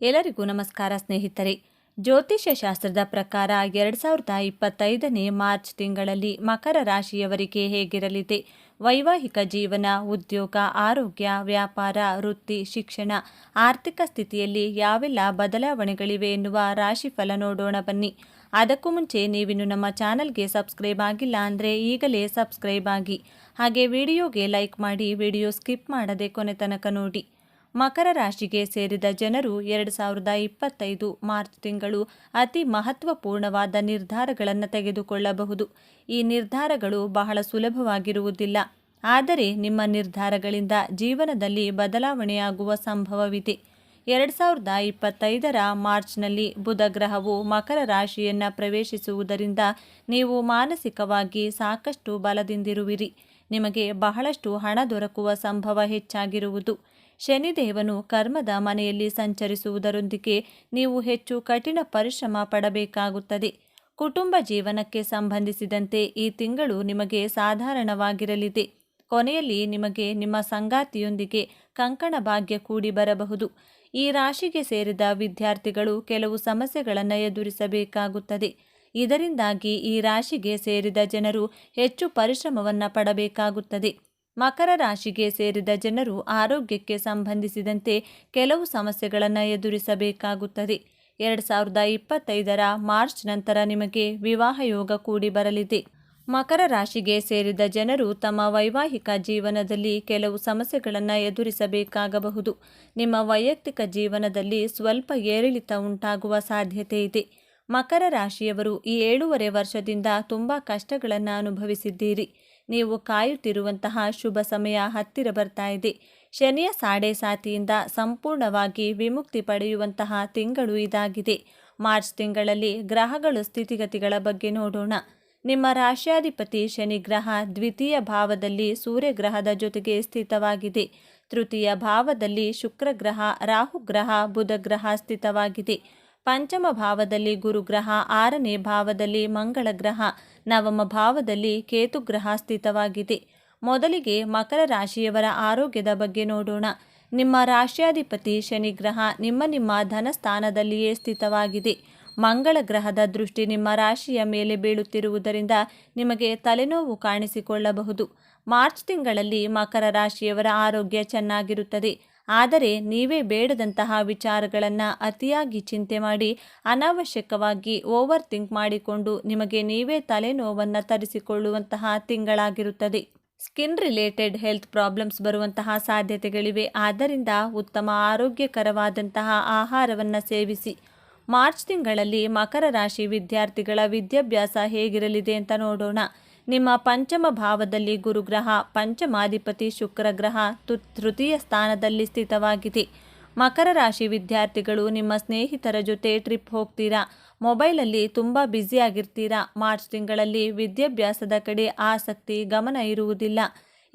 ಎಲ್ಲರಿಗೂ ನಮಸ್ಕಾರ ಸ್ನೇಹಿತರೆ. ಜ್ಯೋತಿಷ್ಯ ಶಾಸ್ತ್ರದ ಪ್ರಕಾರ ಎರಡು ಸಾವಿರದ ಇಪ್ಪತ್ತೈದನೇ ಮಾರ್ಚ್ ತಿಂಗಳಲ್ಲಿ ಮಕರ ರಾಶಿಯವರಿಗೆ ಹೇಗಿರಲಿದೆ? ವೈವಾಹಿಕ ಜೀವನ, ಉದ್ಯೋಗ, ಆರೋಗ್ಯ, ವ್ಯಾಪಾರ, ವೃತ್ತಿ, ಶಿಕ್ಷಣ, ಆರ್ಥಿಕ ಸ್ಥಿತಿಯಲ್ಲಿ ಯಾವೆಲ್ಲ ಬದಲಾವಣೆಗಳಿವೆ ಎನ್ನುವ ರಾಶಿಫಲ ನೋಡೋಣ ಬನ್ನಿ. ಅದಕ್ಕೂ ಮುಂಚೆ ನೀವಿನ್ನು ನಮ್ಮ ಚಾನಲ್ಗೆ ಸಬ್ಸ್ಕ್ರೈಬ್ ಆಗಿಲ್ಲ ಅಂದರೆ ಈಗಲೇ ಸಬ್ಸ್ಕ್ರೈಬ್ ಆಗಿ. ಹಾಗೆ ವಿಡಿಯೋಗೆ ಲೈಕ್ ಮಾಡಿ ವಿಡಿಯೋ ಸ್ಕಿಪ್ ಮಾಡದೆ ಕೊನೆ ತನಕ ನೋಡಿ. ಮಕರ ರಾಶಿಗೆ ಸೇರಿದ ಜನರು ಎರಡು ಸಾವಿರದ ಇಪ್ಪತ್ತೈದು ಮಾರ್ಚ್ ತಿಂಗಳು ಅತಿ ಮಹತ್ವಪೂರ್ಣವಾದ ನಿರ್ಧಾರಗಳನ್ನು ತೆಗೆದುಕೊಳ್ಳಬಹುದು. ಈ ನಿರ್ಧಾರಗಳು ಬಹಳ ಸುಲಭವಾಗಿರುವುದಿಲ್ಲ. ಆದರೆ ನಿಮ್ಮ ನಿರ್ಧಾರಗಳಿಂದ ಜೀವನದಲ್ಲಿ ಬದಲಾವಣೆಯಾಗುವ ಸಂಭವವಿದೆ. ಎರಡು ಸಾವಿರದ ಇಪ್ಪತ್ತೈದರ ಮಾರ್ಚ್ನಲ್ಲಿ ಬುಧ ಗ್ರಹವು ಮಕರ ರಾಶಿಯನ್ನು ಪ್ರವೇಶಿಸುವುದರಿಂದ ನೀವು ಮಾನಸಿಕವಾಗಿ ಸಾಕಷ್ಟು ಬಲದಿಂದಿರುವಿರಿ. ನಿಮಗೆ ಬಹಳಷ್ಟು ಹಣ ದೊರಕುವ ಸಂಭವ ಹೆಚ್ಚಾಗಿರುವುದು. ಶನಿದೇವನು ಕರ್ಮದ ಮನೆಯಲ್ಲಿ ಸಂಚರಿಸುವುದರೊಂದಿಗೆ ನೀವು ಹೆಚ್ಚು ಕಠಿಣ ಪರಿಶ್ರಮ ಪಡಬೇಕಾಗುತ್ತದೆ. ಕುಟುಂಬ ಜೀವನಕ್ಕೆ ಸಂಬಂಧಿಸಿದಂತೆ ಈ ತಿಂಗಳು ನಿಮಗೆ ಸಾಧಾರಣವಾಗಿರಲಿದೆ. ಕೊನೆಯಲ್ಲಿ ನಿಮಗೆ ನಿಮ್ಮ ಸಂಗಾತಿಯೊಂದಿಗೆ ಕಂಕಣ ಭಾಗ್ಯ ಕೂಡಿ ಬರಬಹುದು. ಈ ರಾಶಿಗೆ ಸೇರಿದ ವಿದ್ಯಾರ್ಥಿಗಳು ಕೆಲವು ಸಮಸ್ಯೆಗಳನ್ನು ಎದುರಿಸಬೇಕಾಗುತ್ತದೆ. ಇದರಿಂದಾಗಿ ಈ ರಾಶಿಗೆ ಸೇರಿದ ಜನರು ಹೆಚ್ಚು ಪರಿಶ್ರಮವನ್ನು ಪಡಬೇಕಾಗುತ್ತದೆ. ಮಕರ ರಾಶಿಗೆ ಸೇರಿದ ಜನರು ಆರೋಗ್ಯಕ್ಕೆ ಸಂಬಂಧಿಸಿದಂತೆ ಕೆಲವು ಸಮಸ್ಯೆಗಳನ್ನು ಎದುರಿಸಬೇಕಾಗುತ್ತದೆ. ಎರಡು ಸಾವಿರದ ಇಪ್ಪತ್ತೈದರ ಮಾರ್ಚ್ ನಂತರ ನಿಮಗೆ ವಿವಾಹ ಯೋಗ ಕೂಡಿ ಬರಲಿದೆ. ಮಕರ ರಾಶಿಗೆ ಸೇರಿದ ಜನರು ತಮ್ಮ ವೈವಾಹಿಕ ಜೀವನದಲ್ಲಿ ಕೆಲವು ಸಮಸ್ಯೆಗಳನ್ನು ಎದುರಿಸಬೇಕಾಗಬಹುದು. ನಿಮ್ಮ ವೈಯಕ್ತಿಕ ಜೀವನದಲ್ಲಿ ಸ್ವಲ್ಪ ಏರಿಳಿತ ಉಂಟಾಗುವ ಸಾಧ್ಯತೆ ಇದೆ. ಮಕರ ರಾಶಿಯವರು ಈ ಏಳೂವರೆ ವರ್ಷದಿಂದ ತುಂಬ ಕಷ್ಟಗಳನ್ನು ಅನುಭವಿಸಿದ್ದೀರಿ. ನೀವು ಕಾಯುತ್ತಿರುವಂತಹ ಶುಭ ಸಮಯ ಹತ್ತಿರ ಬರ್ತಾ ಇದೆ. ಶನಿಯ ಸಾಡೆ ಸಾತಿಯಿಂದ ಸಂಪೂರ್ಣವಾಗಿ ವಿಮುಕ್ತಿ ಪಡೆಯುವಂತಹ ತಿಂಗಳು ಇದಾಗಿದೆ. ಮಾರ್ಚ್ ತಿಂಗಳಲ್ಲಿ ಗ್ರಹಗಳು ಸ್ಥಿತಿಗತಿಗಳ ಬಗ್ಗೆ ನೋಡೋಣ. ನಿಮ್ಮ ರಾಶ್ಯಾಧಿಪತಿ ಶನಿ ಗ್ರಹ ದ್ವಿತೀಯ ಭಾವದಲ್ಲಿ ಸೂರ್ಯಗ್ರಹದ ಜೊತೆಗೆ ಸ್ಥಿತವಾಗಿದೆ. ತೃತೀಯ ಭಾವದಲ್ಲಿ ಶುಕ್ರಗ್ರಹ ರಾಹುಗ್ರಹ ಬುಧಗ್ರಹ ಸ್ಥಿತವಾಗಿದೆ. ಪಂಚಮ ಭಾವದಲ್ಲಿ ಗುರುಗ್ರಹ, ಆರನೇ ಭಾವದಲ್ಲಿ ಮಂಗಳ ಗ್ರಹ, ನವಮ ಭಾವದಲ್ಲಿ ಕೇತುಗ್ರಹ ಸ್ಥಿತವಾಗಿದೆ. ಮೊದಲಿಗೆ ಮಕರ ರಾಶಿಯವರ ಆರೋಗ್ಯದ ಬಗ್ಗೆ ನೋಡೋಣ. ನಿಮ್ಮ ರಾಶ್ಯಾಧಿಪತಿ ಶನಿಗ್ರಹ ನಿಮ್ಮ ನಿಮ್ಮ ಧನಸ್ಥಾನದಲ್ಲಿಯೇ ಸ್ಥಿತವಾಗಿದೆ. ಮಂಗಳ ಗ್ರಹದ ದೃಷ್ಟಿ ನಿಮ್ಮ ರಾಶಿಯ ಮೇಲೆ ಬೀಳುತ್ತಿರುವುದರಿಂದ ನಿಮಗೆ ತಲೆನೋವು ಕಾಣಿಸಿಕೊಳ್ಳಬಹುದು. ಮಾರ್ಚ್ ತಿಂಗಳಲ್ಲಿ ಮಕರ ರಾಶಿಯವರ ಆರೋಗ್ಯ ಚೆನ್ನಾಗಿರುತ್ತದೆ. ಆದರೆ ನೀವೇ ಬೇಡದಂತಹ ವಿಚಾರಗಳನ್ನು ಅತಿಯಾಗಿ ಚಿಂತೆ ಮಾಡಿ, ಅನಾವಶ್ಯಕವಾಗಿ ಓವರ್ ಥಿಂಕ್ ಮಾಡಿಕೊಂಡು ನಿಮಗೆ ನೀವೇ ತಲೆನೋವನ್ನು ತರಿಸಿಕೊಳ್ಳುವಂತಹ ತಿಂಗಳಾಗಿರುತ್ತದೆ. ಸ್ಕಿನ್ ರಿಲೇಟೆಡ್ ಹೆಲ್ತ್ ಪ್ರಾಬ್ಲಮ್ಸ್ ಬರುವಂತಹ ಸಾಧ್ಯತೆಗಳಿವೆ. ಆದ್ದರಿಂದ ಉತ್ತಮ ಆರೋಗ್ಯಕರವಾದಂತಹ ಆಹಾರವನ್ನು ಸೇವಿಸಿ. ಮಾರ್ಚ್ ತಿಂಗಳಲ್ಲಿ ಮಕರ ರಾಶಿ ವಿದ್ಯಾರ್ಥಿಗಳ ವಿದ್ಯಾಭ್ಯಾಸ ಹೇಗಿರಲಿದೆ ಅಂತ ನೋಡೋಣ. ನಿಮ್ಮ ಪಂಚಮ ಭಾವದಲ್ಲಿ ಗುರುಗ್ರಹ, ಪಂಚಮಾಧಿಪತಿ ಶುಕ್ರ ಗ್ರಹ ತೃತೀಯ ಸ್ಥಾನದಲ್ಲಿ ಸ್ಥಿತವಾಗಿದೆ. ಮಕರ ರಾಶಿ ವಿದ್ಯಾರ್ಥಿಗಳು ನಿಮ್ಮ ಸ್ನೇಹಿತರ ಜೊತೆ ಟ್ರಿಪ್ ಹೋಗ್ತೀರಾ? ಮೊಬೈಲಲ್ಲಿ ತುಂಬ ಬ್ಯುಸಿಯಾಗಿರ್ತೀರಾ ಮಾರ್ಚ್ ತಿಂಗಳಲ್ಲಿ ವಿದ್ಯಾಭ್ಯಾಸದ ಕಡೆ ಆಸಕ್ತಿ, ಗಮನ ಇರುವುದಿಲ್ಲ.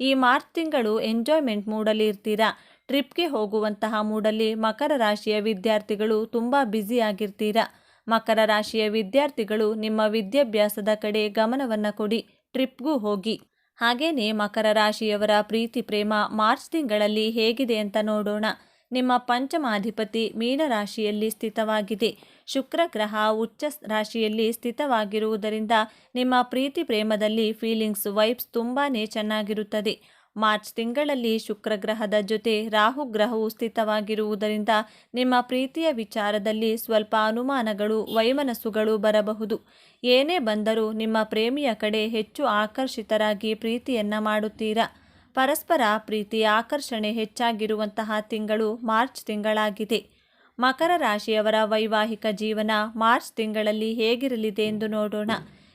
ಈ ಮಾರ್ಚ್ ತಿಂಗಳು ಎಂಜಾಯ್ಮೆಂಟ್ ಮೂಡಲ್ಲಿ ಇರ್ತೀರಾ? ಟ್ರಿಪ್ಗೆ ಹೋಗುವಂತಹ ಮೂಡಲ್ಲಿ ಮಕರ ರಾಶಿಯ ವಿದ್ಯಾರ್ಥಿಗಳು ತುಂಬ ಬ್ಯುಸಿಯಾಗಿರ್ತೀರಾ ಮಕರ ರಾಶಿಯ ವಿದ್ಯಾರ್ಥಿಗಳು ನಿಮ್ಮ ವಿದ್ಯಾಭ್ಯಾಸದ ಕಡೆ ಗಮನವನ್ನು ಕೊಡಿ. ಟ್ರಿಪ್ಗೂ ಹೋಗಿ. ಹಾಗೇನೇ ಮಕರ ರಾಶಿಯವರ ಪ್ರೀತಿ ಪ್ರೇಮ ಮಾರ್ಚ್ ತಿಂಗಳಲ್ಲಿ ಹೇಗಿದೆ ಅಂತ ನೋಡೋಣ. ನಿಮ್ಮ ಪಂಚಮಾಧಿಪತಿ ಮೀನರಾಶಿಯಲ್ಲಿ ಸ್ಥಿತವಾಗಿದೆ. ಶುಕ್ರ ಗ್ರಹ ಉಚ್ಚ ರಾಶಿಯಲ್ಲಿ ಸ್ಥಿತವಾಗಿರುವುದರಿಂದ ನಿಮ್ಮ ಪ್ರೀತಿ ಪ್ರೇಮದಲ್ಲಿ ಫೀಲಿಂಗ್ಸ್, ವೈಬ್ಸ್ ತುಂಬಾ ಚೆನ್ನಾಗಿರುತ್ತದೆ. ಮಾರ್ಚ್ ತಿಂಗಳಲ್ಲಿ ಶುಕ್ರಗ್ರಹದ ಜೊತೆ ರಾಹು ಗ್ರಹವು ಸ್ಥಿತವಾಗಿರುವುದರಿಂದ ನಿಮ್ಮ ಪ್ರೀತಿಯ ವಿಚಾರದಲ್ಲಿ ಸ್ವಲ್ಪ ಅನುಮಾನಗಳು, ವೈಮನಸ್ಸುಗಳು ಬರಬಹುದು. ಏನೇ ಬಂದರೂ ನಿಮ್ಮ ಪ್ರೇಮಿಯ ಕಡೆ ಹೆಚ್ಚು ಆಕರ್ಷಿತರಾಗಿ ಪ್ರೀತಿಯನ್ನ ಮಾಡುತ್ತೀರಾ? ಪರಸ್ಪರ ಪ್ರೀತಿಯ ಆಕರ್ಷಣೆ ಹೆಚ್ಚಾಗಿರುವಂತಹ ತಿಂಗಳು ಮಾರ್ಚ್ ತಿಂಗಳಾಗಿದೆ. ಮಕರ ರಾಶಿಯವರ ವೈವಾಹಿಕ ಜೀವನ ಮಾರ್ಚ್ ತಿಂಗಳಲ್ಲಿ ಹೇಗಿರಲಿದೆ ಎಂದು ನೋಡೋಣ.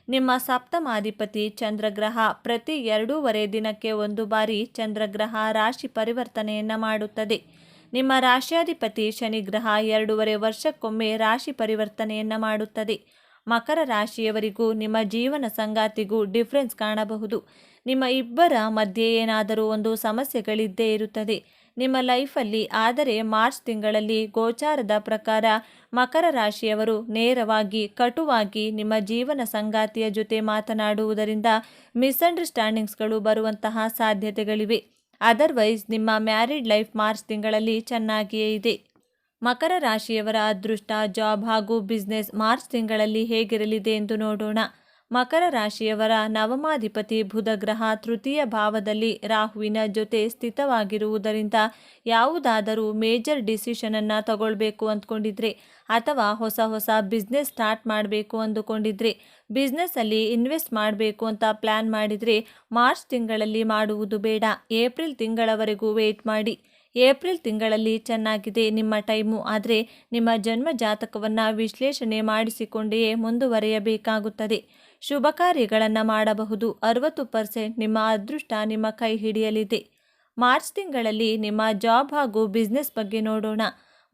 ನಿಮ್ಮ ಸಪ್ತಮಾಧಿಪತಿ ಚಂದ್ರಗ್ರಹ ಪ್ರತಿ ಎರಡೂವರೆ ದಿನಕ್ಕೆ ಒಂದು ಬಾರಿ ಚಂದ್ರಗ್ರಹ ರಾಶಿ ಪರಿವರ್ತನೆಯನ್ನು ಮಾಡುತ್ತದೆ. ನಿಮ್ಮ ರಾಶ್ಯಾಧಿಪತಿ ಶನಿಗ್ರಹ ಎರಡೂವರೆ ವರ್ಷಕ್ಕೊಮ್ಮೆ ರಾಶಿ ಪರಿವರ್ತನೆಯನ್ನು ಮಾಡುತ್ತದೆ. ಮಕರ ರಾಶಿಯವರಿಗೂ ನಿಮ್ಮ ಜೀವನ ಸಂಗಾತಿಗೂ ಡಿಫ್ರೆನ್ಸ್ ಕಾಣಬಹುದು. ನಿಮ್ಮ ಇಬ್ಬರ ಮಧ್ಯೆ ಏನಾದರೂ ಒಂದು ಸಮಸ್ಯೆಗಳಿದ್ದೇ ಇರುತ್ತದೆ. ನಿಮ್ಮ ಲೈಫಲ್ಲಿ, ಆದರೆ ಮಾರ್ಚ್ ತಿಂಗಳಲ್ಲಿ ಗೋಚಾರದ ಪ್ರಕಾರ ಮಕರ ರಾಶಿಯವರು ನೇರವಾಗಿ, ಕಟುವಾಗಿ ನಿಮ್ಮ ಜೀವನ ಸಂಗಾತಿಯ ಜೊತೆ ಮಾತನಾಡುವುದರಿಂದ ಮಿಸ್ಅಂಡರ್ಸ್ಟ್ಯಾಂಡಿಂಗ್ಸ್ಗಳು ಬರುವಂತಹ ಸಾಧ್ಯತೆಗಳಿವೆ. ಅದರ್ವೈಸ್ ನಿಮ್ಮ ಮ್ಯಾರಿಡ್ ಲೈಫ್ ಮಾರ್ಚ್ ತಿಂಗಳಲ್ಲಿ ಚೆನ್ನಾಗಿಯೇ ಇದೆ. ಮಕರ ರಾಶಿಯವರ ಅದೃಷ್ಟ, ಜಾಬ್ ಹಾಗೂ ಬಿಸ್ನೆಸ್ ಮಾರ್ಚ್ ತಿಂಗಳಲ್ಲಿ ಹೇಗಿರಲಿದೆ ಎಂದು ನೋಡೋಣ. ಮಕರ ರಾಶಿಯವರ ನವಮಾಧಿಪತಿ ಬುಧ ಗ್ರಹ ತೃತೀಯ ಭಾವದಲ್ಲಿ ರಾಹುವಿನ ಜೊತೆ ಸ್ಥಿತವಾಗಿರುವುದರಿಂದ ಯಾವುದಾದರೂ ಮೇಜರ್ ಡಿಸಿಷನನ್ನು ತಗೊಳ್ಬೇಕು ಅಂದ್ಕೊಂಡಿದ್ರೆ ಅಥವಾ ಹೊಸ ಹೊಸ ಬಿಸ್ನೆಸ್ ಸ್ಟಾರ್ಟ್ ಮಾಡಬೇಕು ಅಂದುಕೊಂಡಿದ್ರೆ ಬಿಸ್ನೆಸ್ಸಲ್ಲಿ ಇನ್ವೆಸ್ಟ್ ಮಾಡಬೇಕು ಅಂತ ಪ್ಲ್ಯಾನ್ ಮಾಡಿದರೆ ಮಾರ್ಚ್ ತಿಂಗಳಲ್ಲಿ ಮಾಡುವುದು ಬೇಡ. ಏಪ್ರಿಲ್ ತಿಂಗಳವರೆಗೂ ವೇಟ್ ಮಾಡಿ. ಏಪ್ರಿಲ್ ತಿಂಗಳಲ್ಲಿ ಚೆನ್ನಾಗಿದೆ ನಿಮ್ಮ ಟೈಮು, ಆದರೆ ನಿಮ್ಮ ಜನ್ಮ ಜಾತಕವನ್ನು ವಿಶ್ಲೇಷಣೆ ಮಾಡಿಸಿಕೊಂಡೆಯೇ ಮುಂದುವರಿಯಬೇಕಾಗುತ್ತದೆ. ಶುಭ ಕಾರ್ಯಗಳನ್ನು ಮಾಡಬಹುದು. ಅರವತ್ತು ಪರ್ಸೆಂಟ್ ನಿಮ್ಮ ಅದೃಷ್ಟ ನಿಮ್ಮ ಕೈ ಹಿಡಿಯಲಿದೆ. ಮಾರ್ಚ್ ತಿಂಗಳಲ್ಲಿ ನಿಮ್ಮ ಜಾಬ್ ಹಾಗೂ ಬಿಸ್ನೆಸ್ ಬಗ್ಗೆ ನೋಡೋಣ.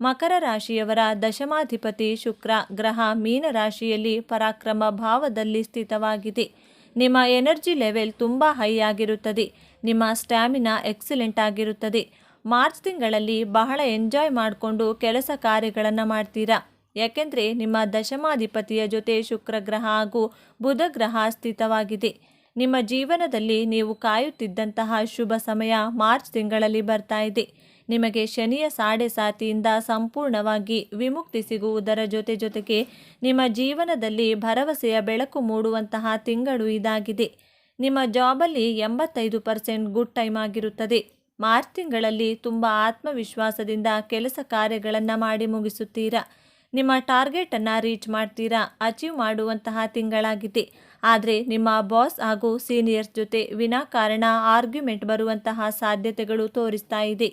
ಮಕರ ರಾಶಿಯವರ ದಶಮಾಧಿಪತಿ ಶುಕ್ರ ಗ್ರಹ ಮೀನ ರಾಶಿಯಲ್ಲಿ ಪರಾಕ್ರಮ ಭಾವದಲ್ಲಿ ಸ್ಥಿತವಾಗಿದೆ. ನಿಮ್ಮ ಎನರ್ಜಿ ಲೆವೆಲ್ ತುಂಬ ಹೈ ಆಗಿರುತ್ತದೆ. ನಿಮ್ಮ ಸ್ಟ್ಯಾಮಿನಾ ಎಕ್ಸಲೆಂಟ್ ಆಗಿರುತ್ತದೆ. ಮಾರ್ಚ್ ತಿಂಗಳಲ್ಲಿ ಬಹಳ ಎಂಜಾಯ್ ಮಾಡಿಕೊಂಡು ಕೆಲಸ ಕಾರ್ಯಗಳನ್ನು ಮಾಡ್ತೀರಾ? ಯಾಕೆಂದರೆ ನಿಮ್ಮ ದಶಮಾಧಿಪತಿಯ ಜೊತೆ ಶುಕ್ರ ಗ್ರಹ ಹಾಗೂ ಬುಧ ಗ್ರಹ ಸ್ಥಿತವಾಗಿದೆ. ನಿಮ್ಮ ಜೀವನದಲ್ಲಿ ನೀವು ಕಾಯುತ್ತಿದ್ದಂತಹ ಶುಭ ಸಮಯ ಮಾರ್ಚ್ ತಿಂಗಳಲ್ಲಿ ಬರ್ತಾ ಇದೆ. ನಿಮಗೆ ಶನಿಯ ಸಾಡೆ ಸಾತಿಯಿಂದ ಸಂಪೂರ್ಣವಾಗಿ ವಿಮುಕ್ತಿ ಸಿಗುವುದರ ಜೊತೆ ಜೊತೆಗೆ ನಿಮ್ಮ ಜೀವನದಲ್ಲಿ ಭರವಸೆಯ ಬೆಳಕು ಮೂಡುವಂತಹ ತಿಂಗಳು ಇದಾಗಿದೆ. ನಿಮ್ಮ ಜಾಬಲ್ಲಿ ಎಂಬತ್ತೈದು ಪರ್ಸೆಂಟ್ ಗುಡ್ ಟೈಮ್ ಆಗಿರುತ್ತದೆ. ಮಾರ್ಚ್ ತಿಂಗಳಲ್ಲಿ ತುಂಬ ಆತ್ಮವಿಶ್ವಾಸದಿಂದ ಕೆಲಸ ಕಾರ್ಯಗಳನ್ನು ಮಾಡಿ ಮುಗಿಸುತ್ತೀರಾ? ನಿಮ್ಮ ಟಾರ್ಗೆಟನ್ನು ರೀಚ್ ಮಾಡ್ತೀರಾ? ಅಚೀವ್ ಮಾಡುವಂತಹ ತಿಂಗಳಾಗಿದೆ. ಆದರೆ ನಿಮ್ಮ ಬಾಸ್ ಹಾಗೂ ಸೀನಿಯರ್ಸ್ ಜೊತೆ ವಿನಾಕಾರಣ ಆರ್ಗ್ಯುಮೆಂಟ್ ಬರುವಂತಹ ಸಾಧ್ಯತೆಗಳು ತೋರಿಸ್ತಾ ಇದೆ.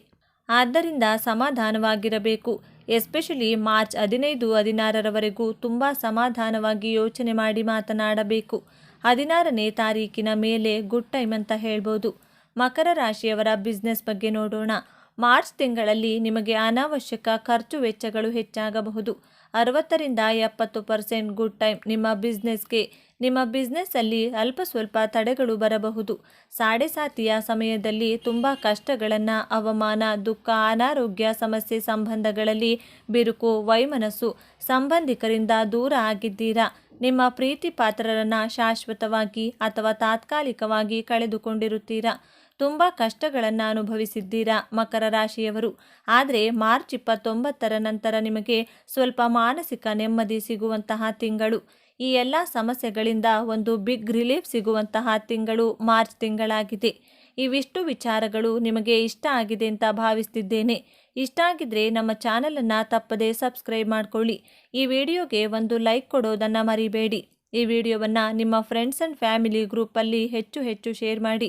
ಆದ್ದರಿಂದ ಸಮಾಧಾನವಾಗಿರಬೇಕು. ಎಸ್ಪೆಷಲಿ ಮಾರ್ಚ್ ಹದಿನೈದು, ಹದಿನಾರರವರೆಗೂ ತುಂಬ ಸಮಾಧಾನವಾಗಿ ಯೋಚನೆ ಮಾಡಿ ಮಾತನಾಡಬೇಕು. ಹದಿನಾರನೇ ತಾರೀಕಿನ ಮೇಲೆ ಗುಡ್ ಟೈಮ್ ಅಂತ ಹೇಳ್ಬೋದು. ಮಕರ ರಾಶಿಯವರ ಬಿಸ್ನೆಸ್ ಬಗ್ಗೆ ನೋಡೋಣ. ಮಾರ್ಚ್ ತಿಂಗಳಲ್ಲಿ ನಿಮಗೆ ಅನಾವಶ್ಯಕ ಖರ್ಚು ವೆಚ್ಚಗಳು ಹೆಚ್ಚಾಗಬಹುದು. ಅರವತ್ತರಿಂದ ಎಪ್ಪತ್ತು ಪರ್ಸೆಂಟ್ ಗುಡ್ ಟೈಮ್ ನಿಮ್ಮ ಬಿಸ್ನೆಸ್ಗೆ, ನಿಮ್ಮ ಬಿಸ್ನೆಸ್ಸಲ್ಲಿ ಅಲ್ಪ ಸ್ವಲ್ಪ ತಡೆಗಳು ಬರಬಹುದು. ಸಾಡೆಸಾತಿಯ ಸಮಯದಲ್ಲಿ ತುಂಬ ಕಷ್ಟಗಳನ್ನು, ಅವಮಾನ, ದುಃಖ, ಅನಾರೋಗ್ಯ ಸಮಸ್ಯೆ ಸಂಬಂಧಗಳಲ್ಲಿ ಬಿರುಕು, ವೈಮನಸ್ಸು ಸಂಬಂಧಿಕರಿಂದ ದೂರ ಆಗಿದ್ದೀರಾ? ನಿಮ್ಮ ಪ್ರೀತಿ ಪಾತ್ರರನ್ನು ಶಾಶ್ವತವಾಗಿ ಅಥವಾ ತಾತ್ಕಾಲಿಕವಾಗಿ ಕಳೆದುಕೊಂಡಿರುತ್ತೀರಾ? ತುಂಬ ಕಷ್ಟಗಳನ್ನು ಅನುಭವಿಸಿದ್ದೀರಾ ಮಕರ ರಾಶಿಯವರು? ಆದರೆ ಮಾರ್ಚ್ ಇಪ್ಪತ್ತೊಂಬತ್ತರ ನಂತರ ನಿಮಗೆ ಸ್ವಲ್ಪ ಮಾನಸಿಕ ನೆಮ್ಮದಿ ಸಿಗುವಂತಹ ತಿಂಗಳು. ಈ ಎಲ್ಲ ಸಮಸ್ಯೆಗಳಿಂದ ಒಂದು ಬಿಗ್ ರಿಲೀಫ್ ಸಿಗುವಂತಹ ತಿಂಗಳು ಮಾರ್ಚ್ ತಿಂಗಳಾಗಿದೆ. ಇವಿಷ್ಟು ವಿಚಾರಗಳು ನಿಮಗೆ ಇಷ್ಟ ಆಗಿದೆ ಅಂತ ಭಾವಿಸ್ತಿದ್ದೇನೆ. ಇಷ್ಟ ಆಗಿದ್ರೆ ನಮ್ಮ ಚಾನಲನ್ನು ತಪ್ಪದೇ ಸಬ್ಸ್ಕ್ರೈಬ್ ಮಾಡ್ಕೊಳ್ಳಿ. ಈ ವಿಡಿಯೋಗೆ ಒಂದು ಲೈಕ್ ಕೊಡೋದನ್ನು ಮರಿಬೇಡಿ. ಈ ವಿಡಿಯೋವನ್ನು ನಿಮ್ಮ ಫ್ರೆಂಡ್ಸ್ ಆ್ಯಂಡ್ ಫ್ಯಾಮಿಲಿ ಗ್ರೂಪಲ್ಲಿ ಹೆಚ್ಚು ಹೆಚ್ಚು ಶೇರ್ ಮಾಡಿ.